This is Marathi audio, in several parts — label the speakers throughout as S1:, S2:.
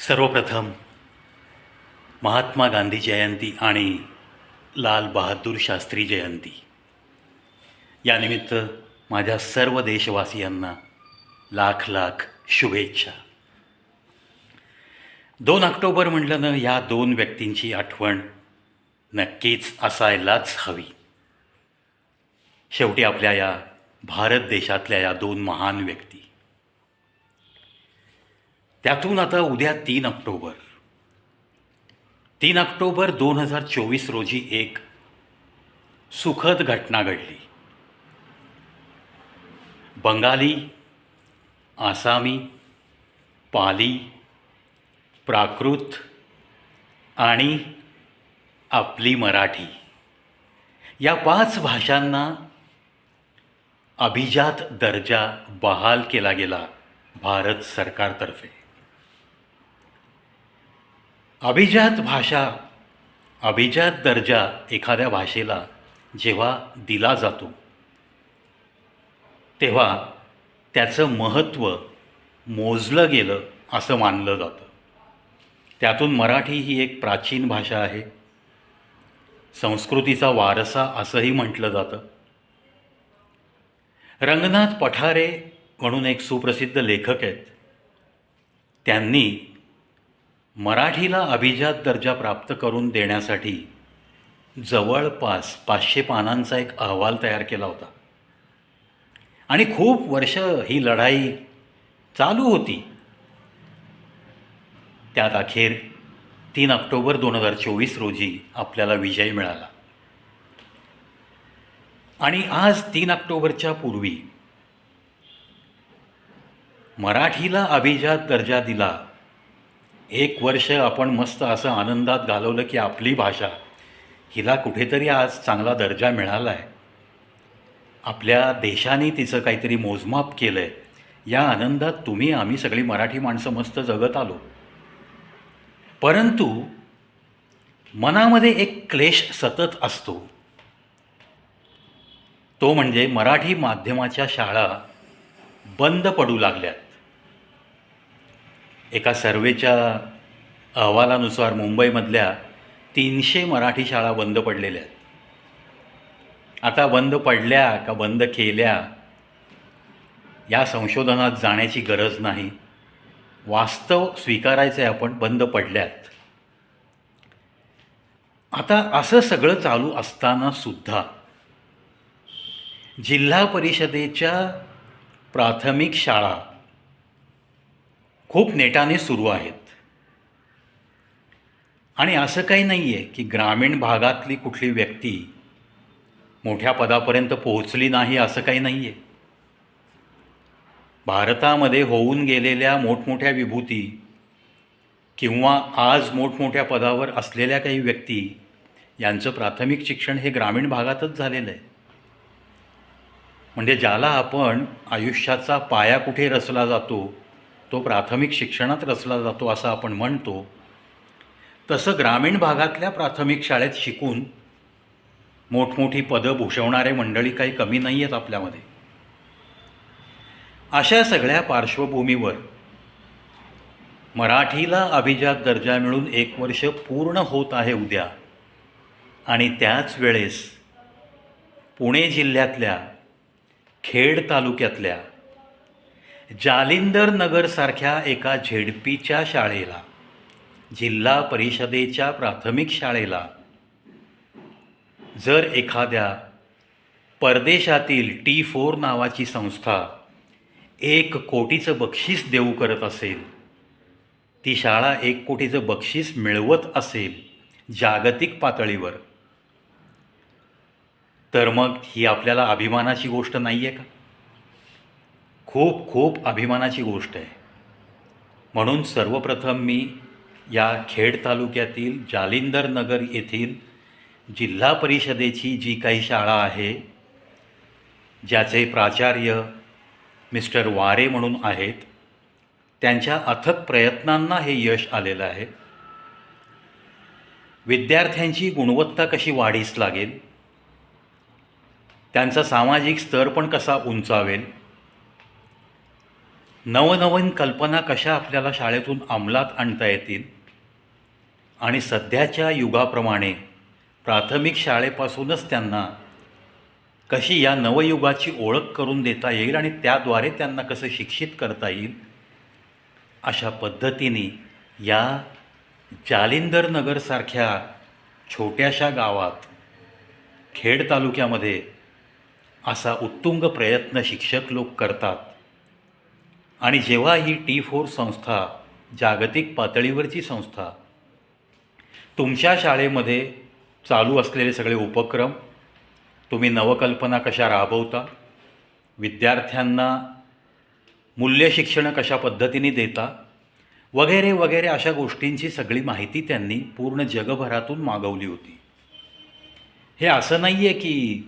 S1: सर्वप्रथम महात्मा गांधी जयंती आणि लाल बहादूर शास्त्री जयंती. यानिमित्त माझ्या सर्व देशवासियांना लाख लाख शुभेच्छा. दोन ऑक्टोबर म्हटलं ना या दोन व्यक्तींची आठवण नक्कीच असायलाच हवी. शेवटी आपल्या या भारत देशातल्या या दोन महान व्यक्ती. त्यातून आता उद्या तीन ऑक्टोबर. तीन ऑक्टोबर दोन हजार चोवीस रोजी एक सुखद घटना घडली. बंगाली आसामी पाली प्राकृत आणि आपली मराठी या पाच भाषांना अभिजात दर्जा बहाल केला गेला भारत सरकारतर्फे. अभिजात भाषा अभिजात दर्जा एखाद्या भाषेला जेव्हा दिला जातो तेव्हा त्याचं महत्त्व मोजलं गेलं असं मानलं जातं. त्यातून मराठी ही एक प्राचीन भाषा आहे. संस्कृतीचा वारसा असंही म्हटलं जातं. रंगनाथ पठारे म्हणून एक सुप्रसिद्ध लेखक आहेत. त्यांनी मराठीला अभिजात दर्जा प्राप्त करून देण्यासाठी जवळपास पाचशे पानांचा एक अहवाल तयार केला होता. आणि खूप वर्ष ही लढाई चालू होती. त्यात अखेर तीन ऑक्टोबर दोन हजार चोवीस रोजी आपल्याला विजय मिळाला. आणि आज तीन ऑक्टोबरच्या पूर्वी मराठीला अभिजात दर्जा दिला एक वर्ष आपण मस्त असं आनंदात घालवलं की आपली भाषा हिला कुठेतरी आज चांगला दर्जा मिळाला आहे आपल्या देशाने तिचं काहीतरी मोजमाप केलं आहे या आनंदात तुम्ही आम्ही सगळी मराठी माणसं मस्त जगत आलो. परंतु मनामध्ये एक क्लेश सतत असतो. तो म्हणजे मराठी माध्यमाच्या शाळा बंद पडू लागल्यात. एका सर्वेच्या अहवालानुसार मुंबईमधल्या तीनशे मराठी शाळा बंद पडलेल्या आहेत. आता बंद पडल्या का बंद केल्या या संशोधनात जाण्याची गरज नाही. वास्तव स्वीकारायचं आहे आपण बंद पडल्यात आता असं सगळं चालू असताना सुद्धा जिल्हा परिषदेच्या प्राथमिक शाळा खूप नेटाने सुरू आहेत. आणि असं काही नाही आहे की ग्रामीण भागातली कुठली व्यक्ती मोठ्या पदापर्यंत पोहोचली नाही असं काही नाही आहे भारतामध्ये होऊन गेलेल्या मोठमोठ्या विभूती किंवा आज मोठमोठ्या पदावर असलेल्या काही व्यक्ती यांचं प्राथमिक शिक्षण हे ग्रामीण भागातच झालेलं आहे. म्हणजे ज्याला आपण आयुष्याचा पाया कुठे रचला जातो तो प्राथमिक शिक्षणात रचला जातो असं आपण म्हणतो. तसं ग्रामीण भागातल्या प्राथमिक शाळेत शिकून मोठमोठी पदं भूषवणारे मंडळी काही कमी नाही आहेत आपल्यामध्ये. अशा सगळ्या पार्श्वभूमीवर मराठीला अभिजात दर्जा मिळून एक वर्ष पूर्ण होत आहे उद्या. आणि त्याच वेळेस पुणे जिल्ह्यातल्या खेड तालुक्यातल्या जालिंदर नगरसारख्या एका झेडपीच्या शाळेला जिल्हा परिषदेच्या प्राथमिक शाळेला. जर एखाद्या परदेशातील टी फोर नावाची संस्था एक कोटीचं बक्षीस देऊ करत असेल ती शाळा एक कोटीचं बक्षीस मिळवत असेल जागतिक पातळीवर तर मग ही आपल्याला अभिमानाची गोष्ट नाही आहे का? खूप खूप अभिमानाची गोष्ट आहे. म्हणून सर्वप्रथम मी या खेड तालुक्यातील जालिंदर नगर येथील जिल्हा परिषदेची जी काही शाळा आहे ज्याचे प्राचार्य मिस्टर वारे म्हणून आहेत त्यांच्या अथक प्रयत्नांना हे यश आलेलं आहे. विद्यार्थ्यांची गुणवत्ता कशी वाढीस लागेल? त्यांचा सामाजिक स्तर पण कसा उंचावेल? नवनवीन कल्पना कशा आपल्याला शाळेतून अंमलात आणता येतील? आणि सध्याच्या युगाप्रमाणे प्राथमिक शाळेपासूनच त्यांना कशी या नवयुगाची ओळख करून देता येईल आणि त्याद्वारे त्यांना कसं शिक्षित करता येईल? अशा पद्धतीने या जालिंदर नगरसारख्या छोट्याशा गावात खेड तालुक्यामध्ये असा उत्तुंग प्रयत्न शिक्षक लोक करतात. आणि जेव्हा ही टी फोर संस्था जागतिक पातळीवरची संस्था तुमच्या शाळेमध्ये चालू असलेले सगळे उपक्रम तुम्ही नवकल्पना कशा राबवता विद्यार्थ्यांना मूल्य शिक्षण कशा पद्धतीने देता वगैरे वगैरे अशा गोष्टींची सगळी माहिती त्यांनी पूर्ण जगभरातून मागवली होती. हे असं नाही आहे की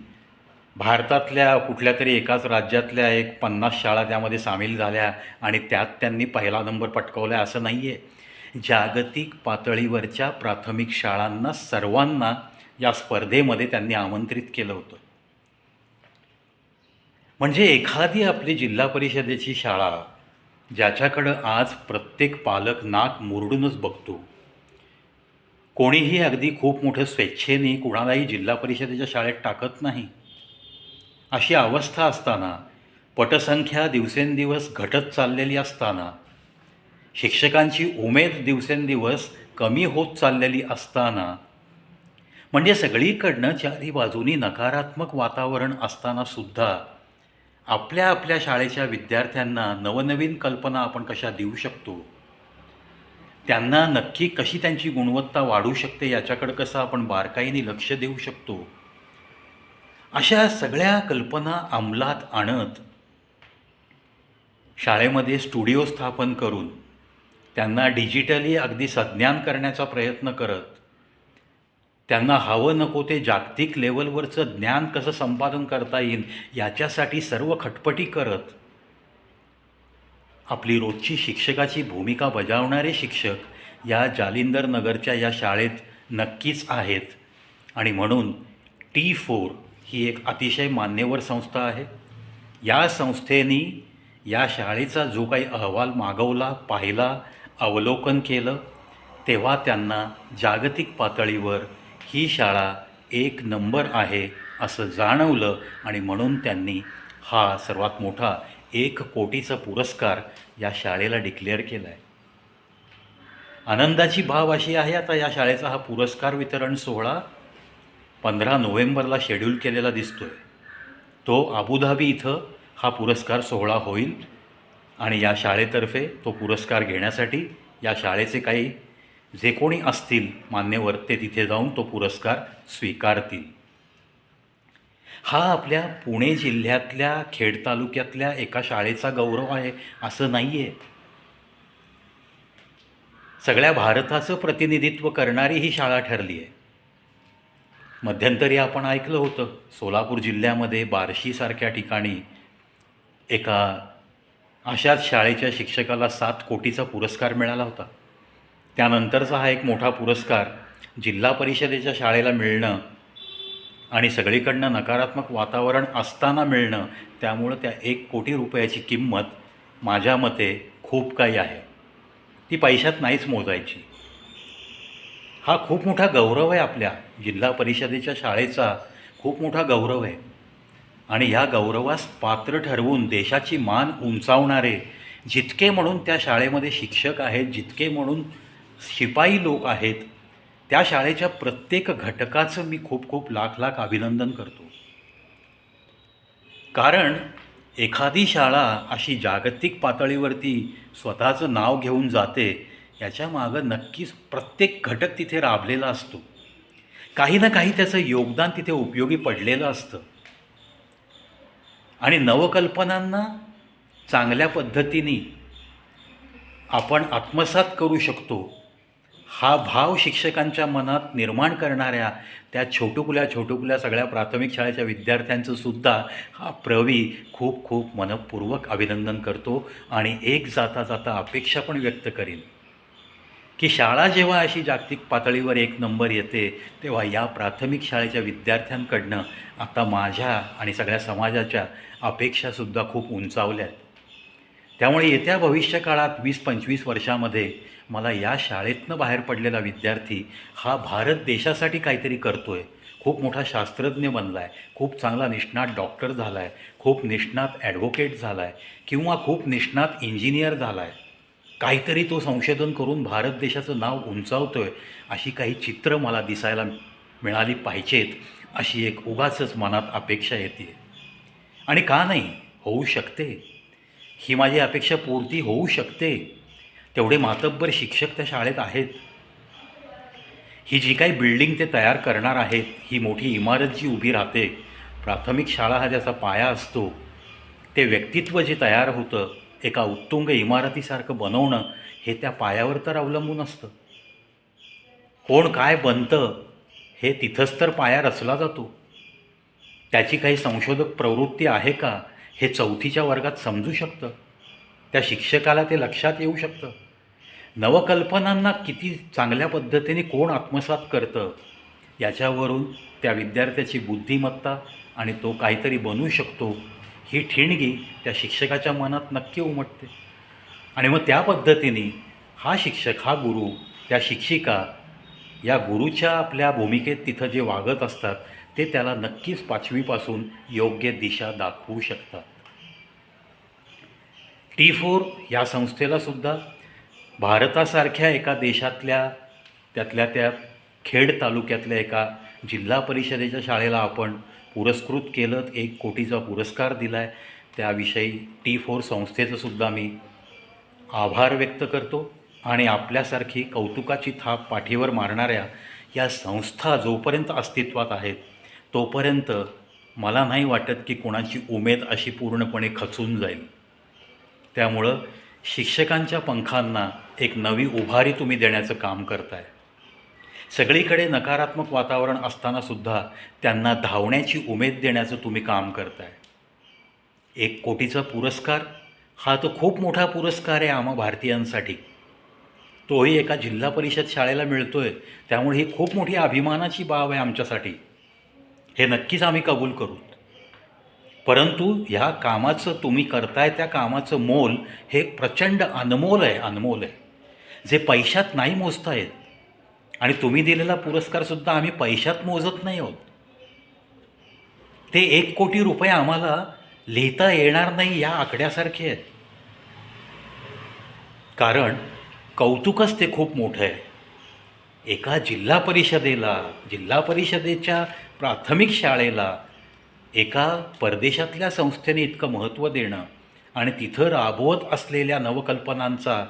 S1: भारतातल्या कुठल्या तरी एकाच राज्यातल्या एक पन्नास शाळा त्यामध्ये सामील झाल्या आणि त्यात त्यांनी पहिला नंबर पटकवला असं नाही आहे जागतिक पातळीवरच्या प्राथमिक शाळांना सर्वांना या स्पर्धेमध्ये त्यांनी आमंत्रित केलं होतं. म्हणजे एखादी आपली जिल्हा परिषदेची शाळा ज्याच्याकडं आज प्रत्येक पालक नाक मुरडूनच बघतो कोणीही अगदी खूप मोठं स्वेच्छेने कुणालाही जिल्हा परिषदेच्या शाळेत टाकत नाही. अशी अवस्था असताना पटसंख्या दिवसेंदिवस घटत चाललेली असताना शिक्षकांची उमेद दिवसेंदिवस कमी होत चाललेली असताना म्हणजे सगळीकडनं चारी बाजूनी नकारात्मक वातावरण असताना सुद्धा आपल्या आपल्या शाळेच्या विद्यार्थ्यांना नवनवीन कल्पना आपण कशा देऊ शकतो? त्यांना नक्की कशी त्यांची गुणवत्ता वाढू शकते याच्याकडं कसं आपण बारकाईने लक्ष देऊ शकतो? अशा सगळ्या कल्पना अंमलात आणत शाळेमध्ये स्टुडिओ स्थापन करून त्यांना डिजिटली अगदी संज्ञान करण्याचा प्रयत्न करत त्यांना हवं नको ते जागतिक लेवलवरचं ज्ञान कसं संपादन करता येईल याच्यासाठी सर्व खटपटी करत आपली रोजची शिक्षकाची भूमिका बजावणारे शिक्षक या जालिंदर नगरच्या या शाळेत नक्कीच आहेत. आणि म्हणून टी फोर ही एक अतिशय मान्यवर संस्था आहे. या संस्थेनी या शाळेचा जो काही अहवाल मागवला पाहिला अवलोकन केलं तेव्हा त्यांना जागतिक पातळीवर ही शाळा एक नंबर आहे असं जाणवलं आणि म्हणून त्यांनी हा सर्वात मोठा एक कोटीचा पुरस्कार या शाळेला डिक्लेअर केला आहे आनंदाची भाव अशी आहे आता या शाळेचा हा पुरस्कार वितरण सोहळा. पंधरा नोव्हेंबरला शेड्यूल केलेला दिसतो आहे तो अबुधाबी इथं हा पुरस्कार सोहळा होईल आणि या शाळेतर्फे तो पुरस्कार घेण्यासाठी या शाळेचे काही जे कोणी असतील मान्यवर ते तिथे जाऊन तो पुरस्कार स्वीकारतील. हा आपल्या पुणे जिल्ह्यातल्या खेड तालुक्यातल्या एका शाळेचा गौरव आहे असं नाही आहे सगळ्या भारताचं प्रतिनिधित्व करणारी ही शाळा ठरली आहे मध्यंतरी आपण ऐकलं होतं सोलापूर जिल्ह्यामध्ये बार्शीसारख्या ठिकाणी एका अशाच शाळेच्या शिक्षकाला सात कोटीचा पुरस्कार मिळाला होता. त्यानंतरचा हा एक मोठा पुरस्कार जिल्हा परिषदेच्या शाळेला मिळणं आणि सगळीकडनं नकारात्मक वातावरण असताना मिळणं त्यामुळं त्या एक कोटी रुपयाची किंमत माझ्या मते खूप काही आहे. ती पैशात नाहीच मोजायची. हा खूप मोठा गौरव आहे आपल्या जिल्हा परिषदेच्या शाळेचा. खूप मोठा गौरव आहे. आणि ह्या गौरवास पात्र ठरवून देशाची मान उंचावणारे जितके म्हणून त्या शाळेमध्ये शिक्षक आहेत जितके म्हणून शिपाई लोक आहेत त्या शाळेच्या प्रत्येक घटकाचं मी खूप खूप लाख लाख अभिनंदन करतो. कारण एखादी शाळा अशी जागतिक पातळीवरती स्वतःचं नाव घेऊन जाते याच्या मागं नक्कीच प्रत्येक घटक तिथे राबलेला असतो. काही ना काही त्याचं योगदान तिथे उपयोगी पडलेलं असतं. आणि नवकल्पनांना चांगल्या पद्धतीने आपण आत्मसात करू शकतो. हा भाव शिक्षकांच्या मनात निर्माण करणाऱ्या त्या छोटुकुल्या छोटुकुल्या सगळ्या प्राथमिक शाळेच्या विद्यार्थ्यांचं सुद्धा हा प्रवी खूप खूप मनपूर्वक अभिनंदन करतो आणि एक जाता जाता अपेक्षा पण व्यक्त करीन. की शाळा जेव्हा अशी जागतिक पातळीवर एक नंबर येते तेव्हा या प्राथमिक शाळेच्या विद्यार्थ्यांकडनं आता माझ्या आणि सगळ्या समाजाच्या अपेक्षासुद्धा खूप उंचावल्या आहेत. त्यामुळे येत्या भविष्यकाळात वीस पंचवीस वर्षामध्ये मला या शाळेतनं बाहेर पडलेला विद्यार्थी हा भारत देशासाठी काहीतरी करतो आहे खूप मोठा शास्त्रज्ञ बनला आहे खूप चांगला निष्णात डॉक्टर झाला आहे खूप निष्णात ॲडव्होकेट झाला आहे किंवा खूप निष्णात इंजिनियर झाला आहे काहीतरी तो संशोधन करून भारत देशाचं नाव उंचावतो आहे अशी काही चित्र मला दिसायला मिळाली पाहिजेत अशी एक उगाचच मनात अपेक्षा येते. आणि का नाही होऊ शकते. ही माझी अपेक्षा पूर्ती होऊ शकते. तेवढे मातब्बर शिक्षक त्या शाळेत आहेत. ही जी काही बिल्डिंग ते तयार करणार आहेत ही मोठी इमारत जी उभी राहते. प्राथमिक शाळा हा ज्याचा पाया असतो. ते व्यक्तित्व जे तयार होतं एका उत्तुंग इमारतीसारखं बनवणं हे त्या पायावर तर अवलंबून असतं. कोण काय बनतं हे तिथंच तर पाया रचला जातो. त्याची काही संशोधक प्रवृत्ती आहे का हे चौथीच्या वर्गात समजू शकतं. त्या शिक्षकाला ते लक्षात येऊ शकतं. नवकल्पनांना किती चांगल्या पद्धतीने कोण आत्मसात करतं याच्यावरून त्या विद्यार्थ्याची बुद्धिमत्ता आणि तो काहीतरी बनू शकतो ही ठिणगी त्या शिक्षकाच्या मनात नक्की उमटते. आणि मग त्या पद्धतीने हा शिक्षक हा गुरु त्या शिक्षिका या गुरुच्या आपल्या भूमिकेत तिथं जे वागत असतात ते त्याला नक्कीच पाचवीपासून योग्य दिशा दाखवू शकतात. टी फोर या संस्थेला सुद्धा भारतासारख्या एका देशातल्या त्यातल्या त्या खेड तालुक्यातल्या एका जिल्हा परिषदेच्या शाळेला आपण पुरस्कृत केलं एक कोटीचा पुरस्कार दिला आहे त्याविषयी टी फोर संस्थेचंसुद्धा मी आभार व्यक्त करतो आणि आपल्यासारखी कौतुकाची थाप पाठीवर मारणाऱ्या या संस्था जोपर्यंत अस्तित्वात आहेत तोपर्यंत मला नाही वाटत की कोणाची उमेद अशी पूर्णपणे खचून जाईल. त्यामुळं शिक्षकांच्या पंखांना एक नवी उभारी तुम्ही देण्याचं काम करताय. सगळीकडे नकारात्मक वातावरण असतानासुद्धा त्यांना धावण्याची उमेद देण्याचं तुम्ही काम करताय. एक कोटीचा पुरस्कार? हा तर खूप मोठा पुरस्कार आहे आम्हा भारतीयांसाठी. तोही एका जिल्हा परिषद शाळेला मिळतो आहे त्यामुळे ही खूप मोठी अभिमानाची बाब आहे आमच्यासाठी. हे नक्कीच आम्ही कबूल करू. परंतु ह्या कामाचं तुम्ही करताय त्या कामाचं मोल हे प्रचंड अनमोल आहे अनमोल आहे. जे पैशात नाही मोजता येत आणि तुम्ही दिलेला पुरस्कारसुद्धा आम्ही पैशात मोजत नाही आहोत. ते एक कोटी रुपये आम्हाला लिहिता येणार नाही या आकड्यासारखे आहेत. कारण कौतुकच ते खूप मोठं आहे. एका जिल्हा परिषदेला जिल्हा परिषदेच्या प्राथमिक शाळेला एका परदेशातल्या संस्थेने इतकं महत्त्व देणं आणि तिथं राबवत असलेल्या नवकल्पनांचा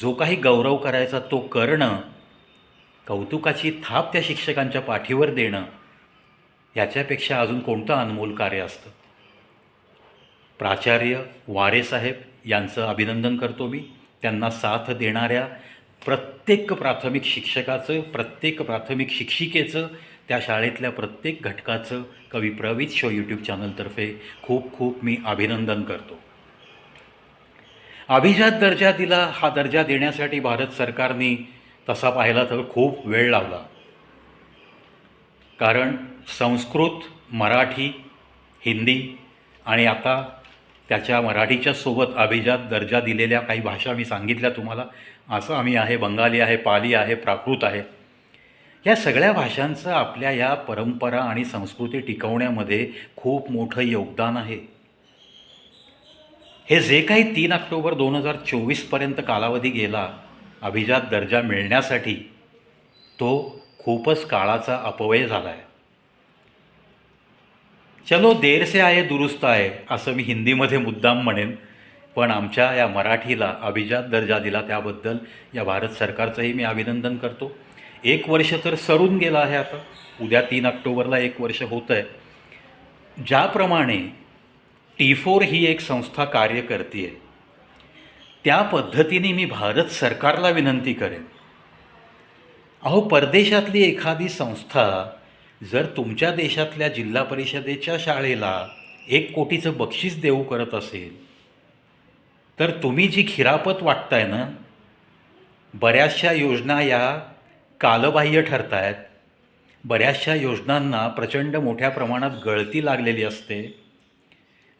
S1: जो काही गौरव करायचा तो करणं कौतुकाची थाप त्या शिक्षकांच्या पाठीवर देणं याच्यापेक्षा अजून कोणतं अनमोल कार्य असतं? प्राचार्य वारेसाहेब यांचं अभिनंदन करतो मी. त्यांना साथ देणाऱ्या प्रत्येक प्राथमिक शिक्षकाचं प्रत्येक प्राथमिक शिक्षिकेचं त्या शाळेतल्या प्रत्येक घटकाचं कवी प्रवीत शो यूट्यूब चॅनलतर्फे खूप खूप मी अभिनंदन करतो. अभिजात दर्जा दिला हा दर्जा देण्यासाठी भारत सरकारने तसा पाहिला तर खूप वेळ लावला कारण संस्कृत मराठी हिंदी आणि आता त्याच्या मराठीच्या सोबत अभिजात दर्जा दिलेल्या काही भाषा मी सांगितल्या तुम्हाला. असं आम्ही आहे बंगाली आहे पाली आहे प्राकृत आहे. या सगळ्या भाषांचं आपल्या या परंपरा आणि संस्कृती टिकवण्यामध्ये खूप मोठं योगदान आहे. हे जे काही तीन ऑक्टोबर दोन हजार चोवीसपर्यंत कालावधी गेला अभिजात दर्जा मिळण्यासाठी तो खूपच काळाचा अपव्यय झाला आहे चलो देर से आहे दुरुस्त आहे असं मी हिंदीमध्ये मुद्दाम म्हणेन. पण आमच्या या मराठीला अभिजात दर्जा दिला त्याबद्दल या भारत सरकारचंही मी अभिनंदन करतो. एक वर्ष तर सरून गेलं आहे आता. उद्या तीन ऑक्टोबरला एक वर्ष होतं आहे ज्याप्रमाणे टी फोर ही एक संस्था कार्य करते त्या पद्धतीने मी भारत सरकारला विनंती करेन. अहो परदेशातली एखादी संस्था जर तुमच्या देशातल्या जिल्हा परिषदेच्या शाळेला एक कोटीचं बक्षीस देऊ करत असेल तर तुम्ही जी खिरापत वाटताय ना बऱ्याचशा योजना या कालबाह्य ठरत आहेत बऱ्याचशा योजनांना प्रचंड मोठ्या प्रमाणात गळती लागलेली असते.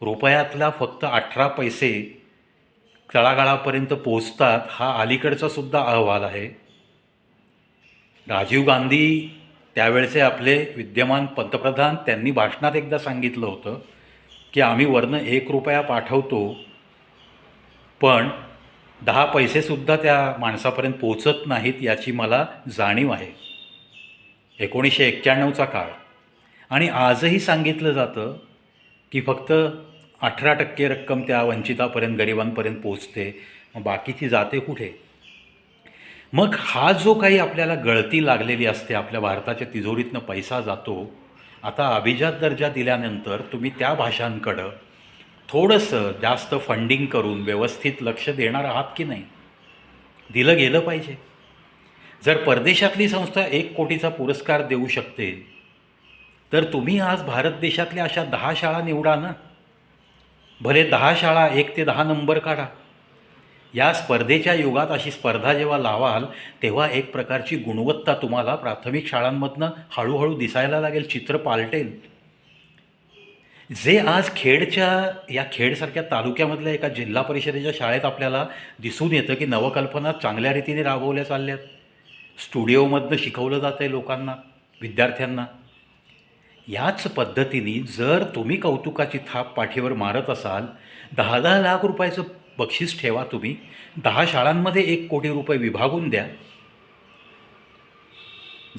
S1: रुपयातला फक्त अठरा पैसे तळागाळापर्यंत पोचतात हा अलीकडचा सुद्धा अहवाल आहे. राजीव गांधी त्यावेळचे आपले विद्यमान पंतप्रधान त्यांनी भाषणात एकदा सांगितलं होतं की आम्ही वरनं एक रुपया पाठवतो पण दहा पैसेसुद्धा त्या माणसापर्यंत पोचत नाहीत याची मला जाणीव आहे. एकोणीसशे एक्क्याण्णवचा काळ. आणि आजही सांगितलं जातं की फक्त अठरा टक्के रक्कम त्या वंचितापर्यंत गरिबांपर्यंत पोचते मग बाकीची जाते कुठे? मग हा जो काही आपल्याला गळती लागलेली असते आपल्या भारताच्या तिजोरीतनं पैसा जातो आता अभिजात दर्जा दिल्यानंतर तुम्ही त्या भाषांकडं थोडंसं जास्त फंडिंग करून व्यवस्थित लक्ष देणार आहात की नाही? दिलं गेलं पाहिजे. जर परदेशातली संस्था एक कोटीचा पुरस्कार देऊ शकते तर तुम्ही आज भारत देशातल्या अशा दहा शाळा निवडा ना. भले दहा शाळा एक ते दहा नंबर काढा. या स्पर्धेच्या युगात अशी स्पर्धा जेव्हा लावाल तेव्हा एक प्रकारची गुणवत्ता तुम्हाला प्राथमिक शाळांमधनं हळूहळू दिसायला लागेल चित्र पालटेल. जे आज खेडच्या या खेडसारख्या तालुक्यामधल्या एका जिल्हा परिषदेच्या शाळेत आपल्याला दिसून येतं की नवकल्पना चांगल्या रीतीने राबवल्या चालल्यात. स्टुडिओमधनं शिकवलं जातं आहे लोकांना विद्यार्थ्यांना. याच पद्धतीने जर तुम्ही कौतुकाची थाप पाठीवर मारत असाल दहा दहा लाख रुपयाचं बक्षीस ठेवा तुम्ही दहा शाळांमध्ये एक कोटी रुपये विभागून द्या.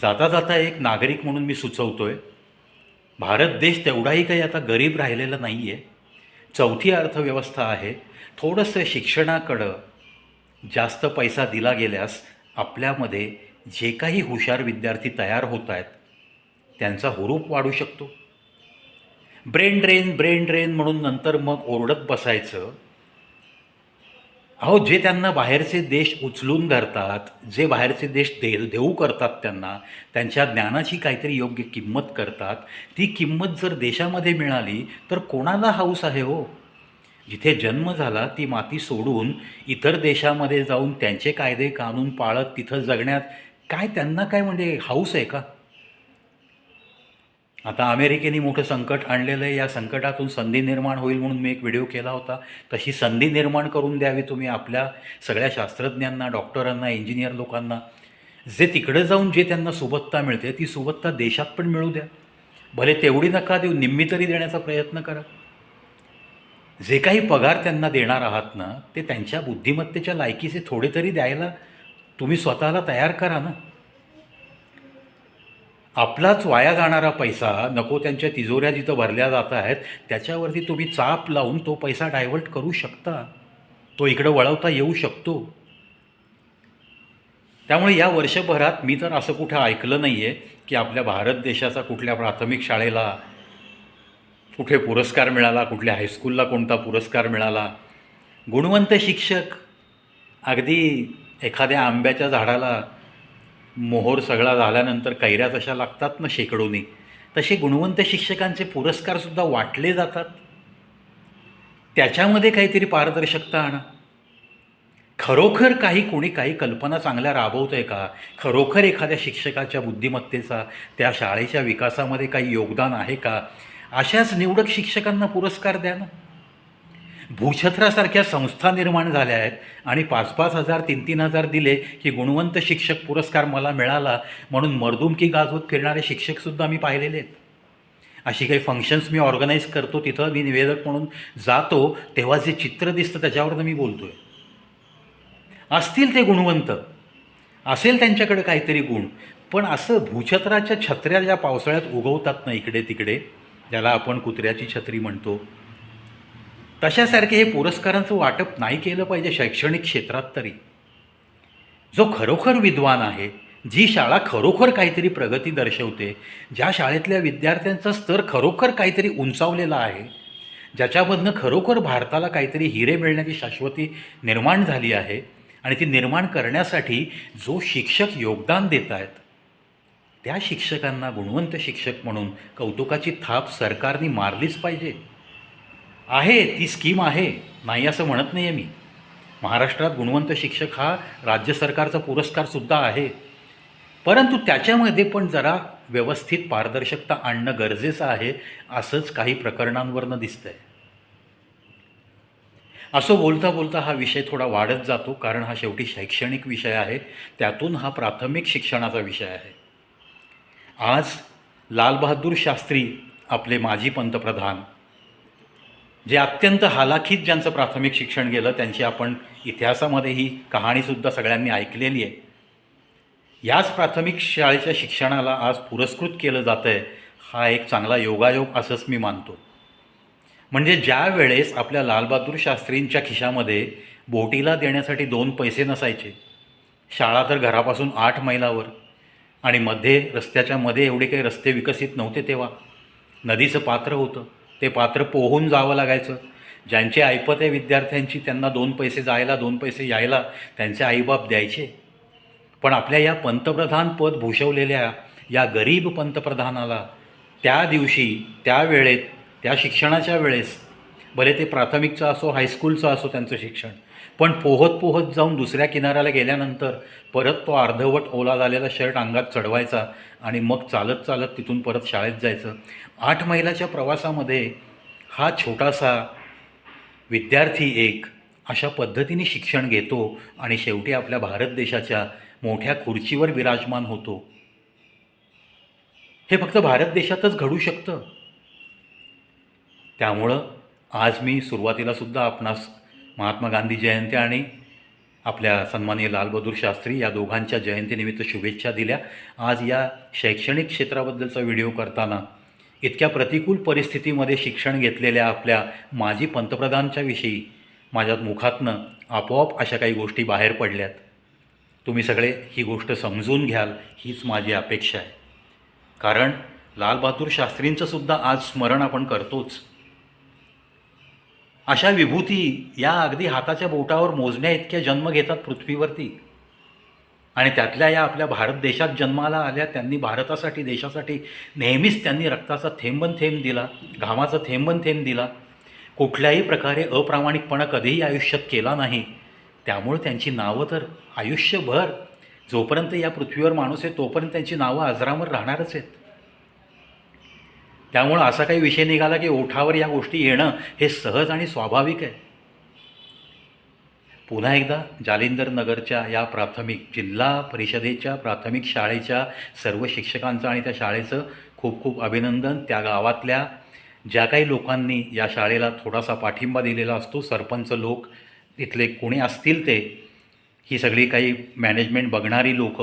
S1: जाता जाता एक नागरिक म्हणून मी सुचवतोय भारत देश तेवढाही काही आता गरीब राहिलेला नाही आहे चौथी अर्थव्यवस्था आहे थोडंसं शिक्षणाकडं जास्त पैसा दिला गेल्यास आपल्यामध्ये जे काही हुशार विद्यार्थी तयार होत आहेत त्यांचा हुरूप वाढू शकतो. ब्रेन ड्रेन ब्रेन ड्रेन म्हणून नंतर मग ओरडत बसायचं. अहो जे त्यांना बाहेरचे देश उचलून धरतात जे बाहेरचे देश दे देऊ करतात त्यांना त्यांच्या ज्ञानाची काहीतरी योग्य किंमत करतात ती किंमत जर देशामध्ये मिळाली तर कोणाला हाऊस आहे हो? जिथे जन्म झाला ती माती सोडून इतर देशामध्ये जाऊन त्यांचे कायदे कानून पाळत तिथं जगण्यात काय त्यांना काय म्हणजे हाऊस आहे का? आता अमेरिकेने मोठं संकट आणलेलं आहे. या संकटातून संधी निर्माण होईल म्हणून मी एक व्हिडिओ केला होता. तशी संधी निर्माण करून द्यावी तुम्ही आपल्या सगळ्या शास्त्रज्ञांना डॉक्टरांना इंजिनियर लोकांना. जे तिकडे जाऊन जे त्यांना सुबत्ता मिळते ती सुबत्ता देशात पण मिळू द्या. भले तेवढी नका देऊ निम्मी तरी देण्याचा प्रयत्न करा. जे काही पगार त्यांना देणार आहात ना ते त्यांच्या बुद्धिमत्तेच्या लायकीचे थोडे तरी द्यायला तुम्ही स्वतःला तयार करा ना. आपलाच वाया जाणारा पैसा नको त्यांच्या तिजोऱ्या जिथं भरल्या जात आहेत त्याच्यावरती तुम्ही चाप लावून तो पैसा डायव्हर्ट करू शकता. तो इकडं वळवता येऊ शकतो. त्यामुळे या वर्षभरात मी तर असं कुठं ऐकलं नाही आहे की आपल्या भारत देशाचा कुठल्या प्राथमिक शाळेला कुठे पुरस्कार मिळाला कुठल्या हायस्कूलला कोणता पुरस्कार मिळाला. गुणवंत शिक्षक अगदी एखाद्या आंब्याच्या झाडाला मोहोर सगळा झाल्यानंतर कैऱ्या तशा लागतात ना शेकडोनी? तसे गुणवंत शिक्षकांचे पुरस्कारसुद्धा वाटले जातात. त्याच्यामध्ये काहीतरी पारदर्शकता आणा. खरोखर काही कोणी काही कल्पना चांगल्या राबवतं आहे का? खरोखर एखाद्या शिक्षकाच्या बुद्धिमत्तेचा त्या शाळेच्या विकासामध्ये काही योगदान आहे का? अशाच निवडक शिक्षकांना पुरस्कार द्या ना. भूछत्रासारख्या संस्था निर्माण झाल्या आहेत आणि पाच पाच हजार तीन तीन हजार दिले की गुणवंत शिक्षक पुरस्कार मला मिळाला म्हणून मर्दुमकी गाजवत फिरणारे शिक्षकसुद्धा मी पाहिलेले आहेत. अशी काही फंक्शन्स मी ऑर्गनाईज करतो तिथं मी निवेदक म्हणून जातो तेव्हा जे चित्र दिसतं त्याच्यावरनं मी बोलतो आहे असतील ते गुणवंत. असेल त्यांच्याकडे काहीतरी गुण. पण असं भूछत्राच्या छत्र्या ज्या पावसाळ्यात उगवतात ना इकडे तिकडे ज्याला आपण कुत्र्याची छत्री म्हणतो तशासारखे हे पुरस्कारांचं वाटप नाही केलं पाहिजे शैक्षणिक क्षेत्रात तरी. जो खरोखर विद्वान आहे जी शाळा खरोखर काहीतरी प्रगती दर्शवते ज्या शाळेतल्या विद्यार्थ्यांचा स्तर खरोखर काहीतरी उंचावलेला आहे ज्याच्यामधनं खरोखर भारताला काहीतरी हिरे मिळण्याची शाश्वती निर्माण झाली आहे आणि ती निर्माण करण्यासाठी जो शिक्षक योगदान देत आहेत त्या शिक्षकांना गुणवंत शिक्षक म्हणून कौतुकाची थाप सरकारने मारलीच पाहिजे. आहे ती स्कीम आहे. नाही असं म्हणत नाही आहे मी. महाराष्ट्रात गुणवंत शिक्षक हा राज्य सरकारचा पुरस्कारसुद्धा आहे. परंतु त्याच्यामध्ये पण जरा व्यवस्थित पारदर्शकता आणणं गरजेचं आहे असंच काही प्रकरणांवरनं दिसतं आहे असं बोलता बोलता हा विषय थोडा वाढत जातो कारण हा शेवटी शैक्षणिक विषय आहे. त्यातून हा प्राथमिक शिक्षणाचा विषय आहे. आज लालबहादूर शास्त्री आपले माजी पंतप्रधान जे अत्यंत हालाखीत ज्यांचं प्राथमिक शिक्षण गेलं त्यांची आपण इतिहासामध्ये ही कहाणीसुद्धा सगळ्यांनी ऐकलेली आहे. याच प्राथमिक शाळेच्या शिक्षणाला आज पुरस्कृत केलं जातं आहे हा एक चांगला योगायोग असंच मी मानतो. म्हणजे ज्या वेळेस आपल्या लालबहादूर शास्त्रींच्या खिशामध्ये बोटीला देण्यासाठी दोन पैसे नसायचे शाळा तर घरापासून आठ मैलावर आणि मध्ये रस्त्याच्या मध्ये एवढे काही रस्ते विकसित नव्हते तेव्हा. नदीचं पात्र होतं. ते पात्र पोहून जावं लागायचं. ज्यांचे ऐपत आहे विद्यार्थ्यांची त्यांना दोन पैसे जायला दोन पैसे यायला त्यांचे आईबाप द्यायचे. पण आपल्या या पंतप्रधान पद भूषवलेल्या या गरीब पंतप्रधानाला त्या दिवशी त्या वेळेत त्या शिक्षणाच्या वेळेस भले ते प्राथमिकचं असो हायस्कूलचं असो त्यांचं शिक्षण पण पोहत पोहत जाऊन दुसऱ्या किनाऱ्याला गेल्यानंतर परत तो अर्धवट ओला झालेला शर्ट अंगात चढवायचा आणि मग चालत चालत तिथून परत शाळेत जायचं. आठ मैलाच्या प्रवासामध्ये हा छोटासा विद्यार्थी एक अशा पद्धतीने शिक्षण घेतो आणि शेवटी आपल्या भारत देशाच्या मोठ्या खुर्चीवर विराजमान होतो. हे फक्त भारत देशातच घडू शकतं. त्यामुळं आज मी सुरुवातीला सुद्धा आपणास महात्मा गांधी जयंती आणि आपल्या सन्माननीय लालबहादूर शास्त्री या दोघांच्या जयंतीनिमित्त शुभेच्छा दिल्या. आज या शैक्षणिक क्षेत्राबद्दलचा व्हिडिओ करताना इतक्या प्रतिकूल परिस्थितीमध्ये शिक्षण घेतलेल्या आपल्या माजी पंतप्रधानच्याविषयी माझ्या मुखातनं आपोआप अशा काही गोष्टी बाहेर पडल्यात. तुम्ही सगळे ही गोष्ट समजून घ्याल हीच माझी अपेक्षा आहे. कारण लालबहादूर शास्त्रींचंसुद्धा आज स्मरण आपण करतोच. अशा विभूती या अगदी हाताच्या बोटावर मोजण्या इतक्या जन्म घेतात पृथ्वीवरती. आणि त्यातल्या या आपल्या भारत देशात जन्माला आल्या त्यांनी भारतासाठी देशासाठी नेहमीच त्यांनी रक्ताचा थेंबन थेंब दिला घामाचा थेंबन थेंब दिला. कुठल्याही प्रकारे अप्रामाणिकपणा कधीही आयुष्यात केला नाही. त्यामुळे त्यांची नावं तर आयुष्यभर जोपर्यंत या पृथ्वीवर माणूस आहे तोपर्यंत त्यांची नावं आजरामर राहणारच आहेत. त्यामुळं असा काही विषय निघाला की ओठावर या गोष्टी येणं हे सहज आणि स्वाभाविक आहे. पुन्हा एकदा जालिंदर नगरच्या या प्राथमिक जिल्हा परिषदेच्या प्राथमिक शाळेच्या सर्व शिक्षकांचं आणि त्या शाळेचं खूप खूप अभिनंदन. त्या गावातल्या ज्या काही लोकांनी या शाळेला थोडासा पाठिंबा दिलेला असतो सरपंच लोक तिथले कोणी असतील ते ही सगळी काही मॅनेजमेंट बघणारी लोक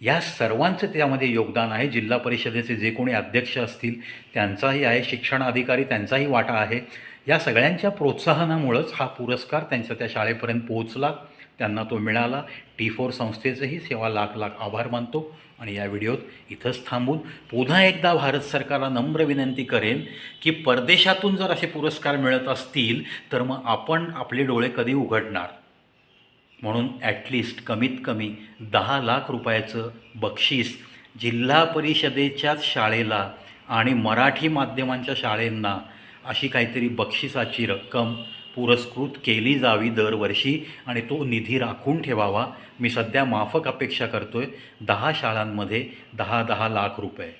S1: या सर्वांचं त्यामध्ये योगदान आहे. जिल्हा परिषदेचे जे कोणी अध्यक्ष असतील त्यांचाही आहे. शिक्षण अधिकारी त्यांचाही वाटा आहे. या सगळ्यांच्या प्रोत्साहनामुळंच हा पुरस्कार त्यांच्या त्या शाळेपर्यंत पोहोचला. त्यांना तो मिळाला. टी फोर संस्थेचंही सेवा लाख लाख आभार मानतो आणि या व्हिडिओत इथंच थांबून पुन्हा एकदा भारत सरकारला नम्र विनंती करेन की परदेशातून जर असे पुरस्कार मिळत असतील तर मग आपण आपले डोळे कधी उघडणार? म्हणून ॲटलिस्ट कमीत कमी दहा लाख रुपयाचं बक्षीस जिल्हा परिषदेच्याच शाळेला आणि मराठी माध्यमांच्या शाळेंना अशी काहीतरी बक्षिसाची रक्कम पुरस्कृत केली जावी दरवर्षी आणि तो निधी राखून ठेवावा. मी सध्या माफक अपेक्षा करतो आहे दहा शाळांमध्ये दहा दहा लाख रुपये.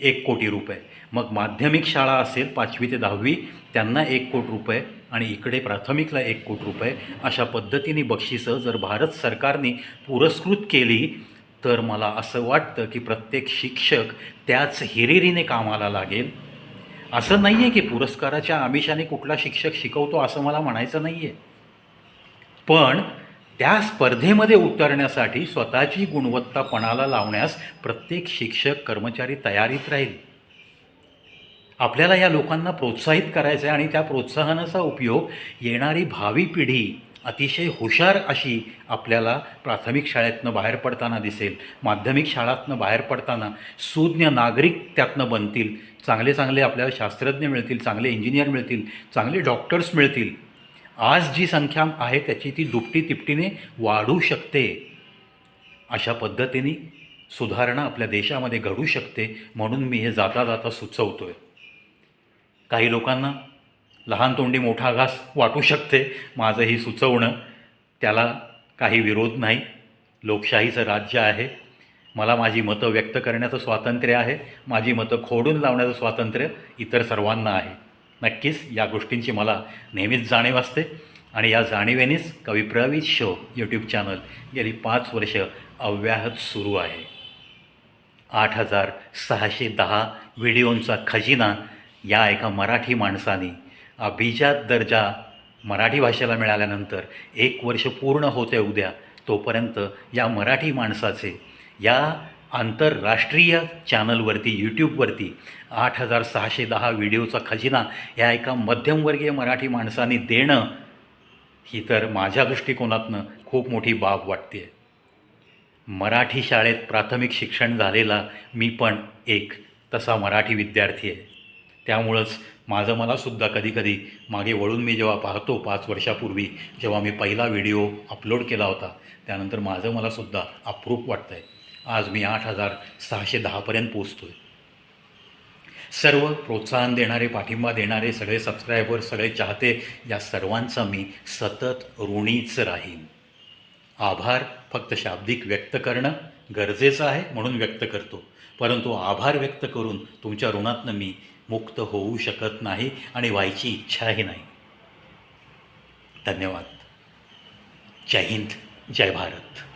S1: एक कोटी रुपये. मग माध्यमिक शाळा असेल पाचवी ते दहावी त्यांना एक कोटी रुपये आणि इकडे प्राथमिकला एक कोटी रुपये. अशा पद्धतीने बक्षिसं जर भारत सरकारने पुरस्कृत केली तर मला असं वाटतं की प्रत्येक शिक्षक त्याच हिरिरीने कामाला लागेल. असं नाही आहे की पुरस्काराच्या आमिषाने कुठला शिक्षक शिकवतो असं मला म्हणायचं नाही आहे पण त्या स्पर्धेमध्ये उतरण्यासाठी स्वतःची गुणवत्ता पणाला लावण्यास प्रत्येक शिक्षक कर्मचारी तयारीत राहील. आपल्याला या लोकांना प्रोत्साहित करायचं आहे आणि त्या प्रोत्साहनाचा उपयोग येणारी भावी पिढी अतिशय हुशार अशी आपल्याला प्राथमिक शाळेतनं बाहेर पडताना दिसेल. माध्यमिक शाळातनं बाहेर पडताना सुज्ञ नागरिक त्यातनं बनतील. चांगले चांगले आपल्याला शास्त्रज्ञ मिळतील चांगले इंजिनियर मिळतील चांगले डॉक्टर्स मिळतील. आज जी संख्या आहे त्याची ती दुपटी तिपटीने वाढू शकते. अशा पद्धतीने सुधारणा आपल्या देशामध्ये घडू शकते म्हणून मी हे जाता जाता सुचवतो आहे काही लोकांना लहान तोंडी मोठा घास वाटू शकते माझं ही सुचवणं त्याला काही विरोध नाही. लोकशाहीचं राज्य आहे. मला माझी मतं व्यक्त करण्याचं स्वातंत्र्य आहे माझी मतं खोडून लावण्याचं स्वातंत्र्य इतर सर्वांना आहे. नक्कीच या गोष्टींची मला नेहमीच जाणीव असते आणि या जाणीवेनेच कवी प्रवीत शो यूट्यूब चॅनल गेली पाच वर्ष अव्याहत सुरू आहे. आठ हजार सहाशे दहा व्हिडिओंचा खजिना या एका मराठी माणसाने अभिजात दर्जा मराठी भाषेला मिळाल्यानंतर एक वर्ष पूर्ण होते उद्या तोपर्यंत या मराठी माणसाचे या आंतरराष्ट्रीय चॅनलवरती यूट्यूबवरती आठ हजार सहाशे दहा व्हिडिओचा खजिना या एका मध्यमवर्गीय मराठी माणसाने देणं ही तर माझ्या दृष्टिकोनातनं खूप मोठी बाब वाटते मराठी शाळेत प्राथमिक शिक्षण झालेला मी पण एक तसा मराठी विद्यार्थी आहे. त्यामुळंच माझं मलासुद्धा कधीकधी मागे वळून मी जेव्हा पाहतो पाच वर्षापूर्वी जेव्हा मी पहिला व्हिडिओ अपलोड केला होता त्यानंतर माझं मलासुद्धा अप्रूप वाटतं आहे आज मी आठ हजार सहाशे दहापर्यंत पोचतो आहे सर्व प्रोत्साहन देणारे पाठिंबा देणारे सगळे सबस्क्रायबर सगळे चाहते या सर्वांचा मी सतत ऋणीच राहीन. आभार फक्त शाब्दिक व्यक्त करणं गरजेचं आहे म्हणून व्यक्त करतो. परंतु आभार व्यक्त करून तुमच्या ऋणातनं मी मुक्त होऊ शकत नाही आणि व्हायची इच्छाही नाही. धन्यवाद. जय हिंद जय भारत.